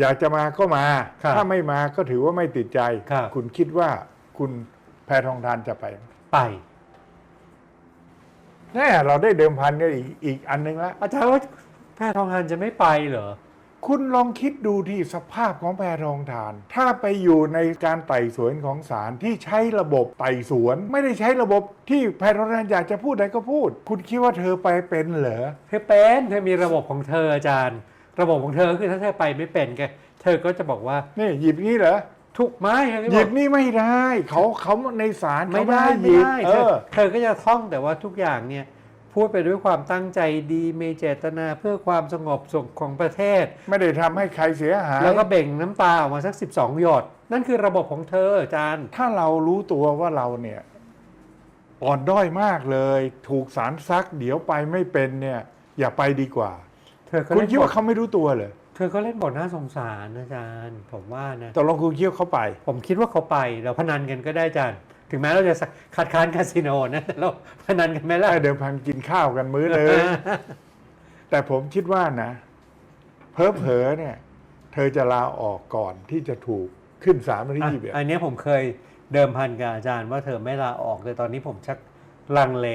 อยากจะมาก็มาครับถ้าไม่มาก็ถือว่าไม่ติดใจครับคุณคิดว่าคุณแพทองทานจะไปไหมไปแน่เราได้เดิมพันกันอีกอีกอันหนึงละอาจารย์ว่าแพทองทานจะไม่ไปเหรอ คุณลองคิดดูที่สภาพของแพทองทาน ถ้าไปอยู่ในการไต่สวนของศาลที่ใช้ระบบไต่สวน ไม่ได้ใช้ระบบที่แพทองทานอยากจะพูดอะไรก็พูด คุณคิดว่าเธอไปเป็นเหรอเธอเป็นเธอมีระบบของเธออาจารย์ ระบบของเธอคือถ้าเธอไปไม่เป็นแกเธอก็จะบอกว่านี่หยิบนี้เหรอทุกไม้เธอก็หบยิอบกนี่ไม่ได้ เขาเขาในศาลไม่เขาได้ให้หไม่ยิบได้เอเธออเธอก็จะท่องแต่ว่าทุกอย่างเนี่ยพูดไปด้วยความตั้งใจดีมีเจตนาเพื่อความสงบสุขของประเทศ ไม่ได้ทำให้ใครเสียหาย แล้วก็เบ่งน้ำตาออกมาสัก 12 หยด นั่นคือระบบของเธออาจารย์ ถ้าเรารู้ตัวว่าเราเนี่ยอ่อนด้อยมากเลย ถูกสารซักเดี๋ยวไปไม่เป็นเนี่ยอย่าไปดีกว่าเธอก็คุณเล่นคิดบว่าทเขาไม่รู้ตัวเลยเธอก็เล่นบทน่าสงสารอาจารย์ ผมว่านะ ตกลงคุณคิดว่าเขาไป ผมคิดว่าเขาไปเราพนันกันก็ได้อาจารย์ ถึงแม้เราจะคัดค้านคาสิโนนะแต่เราพนันกันไหมล่ะได้เดิมพันกินข้าวกันมื้อนึงแต่ผมคิดว่านะ เพอเพอๆเนี่ย เธอจะลาออกก่อนที่จะถูกขึ้นศาลวันที่อะยี่สิบเอ็ด อันเนี้ยผมเคยเดิมพันกับอาจารย์ว่าเธอไม่ลาออกเลยตอนนี้ผมชักลังเล